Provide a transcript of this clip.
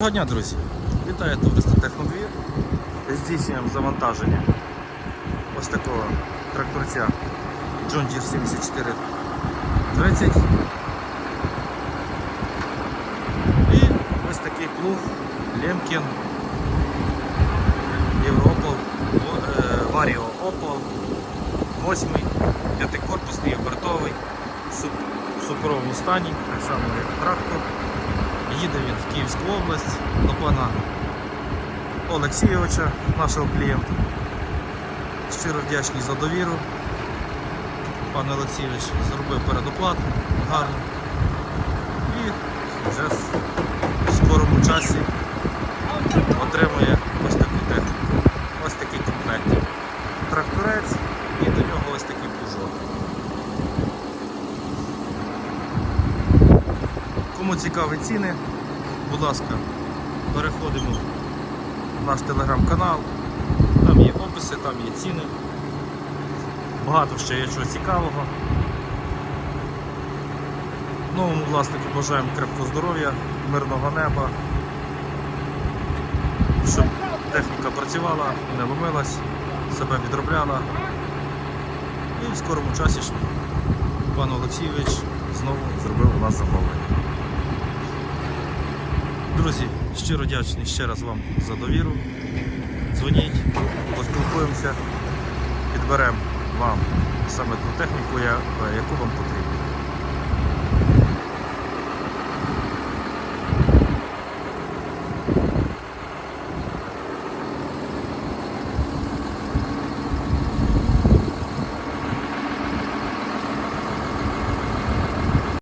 Доброго дня, друзі! Вітаю товариство Технодвір. Здійснюємо завантаження ось такого тракторця John Deere 7430. І ось такий плуг Лемкін Європол Варіо Опол 8 п'ятикорпусний обертовий в супровому стані, так само як трактор. Їде він в Київську область до пана Олексійовича, нашого клієнта. Щиро вдячний за довіру. Пан Олексійович зробив передоплату гарно. І вже в скорому часі отримує ось таку техніку. Ось такий комплект. Тракторець і до нього ось такий плужок. Кому цікаві ціни, будь ласка, переходимо в наш телеграм-канал. Там є описи, там є ціни. Багато ще є чого цікавого. Новому власнику бажаємо крепкого здоров'я, мирного неба, щоб техніка працювала, не ломилась, себе відробляла. І в скорому часі пан Олексійович знову зробив у нас замовлення. Друзі, щиро дячний ще раз вам за довіру. Дзвоніть, поспілкуємося, підберемо вам саме ту техніку, яку вам потрібно.